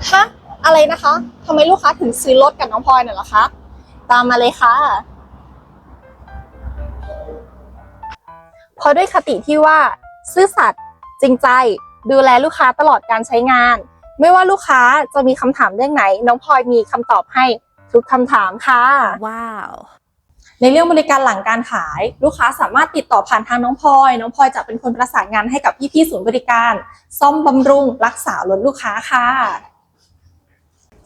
นะคะทำไมลูกค้าถึงซื้อรถกับน้องพลอยน่ะล่ะคะตามมาเลยค่ะเพราะด้วยคติที่ว่า ซื่อสัตย์จริงใจดูแลลูกค้าตลอดการใช้งาน ไม่ว่าลูกค้าจะมีคำถามเรื่องไหน น้องพลอยมีคำตอบให้ทุกคำถามค่ะ Wow. ในเรื่องบริการหลังการขาย ลูกค้าสามารถติดต่อผ่านทางน้องพลอย น้องพลอยจะเป็นคนประสานงานให้กับพี่ๆศูนย์บริการ ซ่อมบำรุงรักษารถลูกค้าค่ะ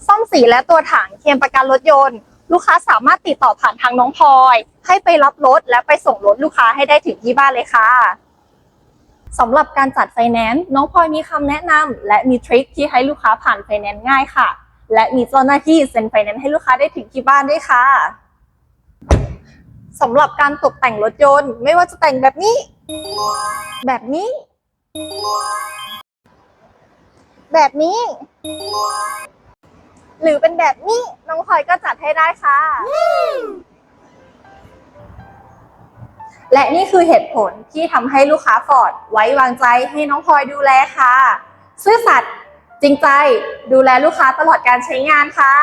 ซ่อมสีและตัวถังเคลมประกันรถยนต์ ลูกค้าสามารถติดต่อผ่านทางน้องพลอย ให้ไปรับรถและไปส่งรถลูกค้าให้ได้ถึงที่บ้านเลยค่ะสำหรับการจัดไฟแนนซ์น้องพลอยมีคำแนะนำและมีทริคที่ให้ลูกค้าผ่านไฟแนนซ์ง่ายค่ะ และมีเจ้าหน้าที่เซ็นไฟแนนซ์ให้ลูกค้าได้ถึงที่บ้านด้วยค่ะสำหรับการตกแต่งรถยนต์ ไม่ว่าจะแต่งแบบนี้ แบบนี้ แบบนี้ หรือเป็นแบบนี้น้องพลอยก็จัดให้ได้ค่ะ และนี่คือเหตุผลที่ทำให้ลูกค้าฟอร์ดไว้วางใจให้น้องพลอยดูแลค่ะ ซื่อสัตย์จริงใจดูแลลูกค้าตลอดการใช้งานค่ะ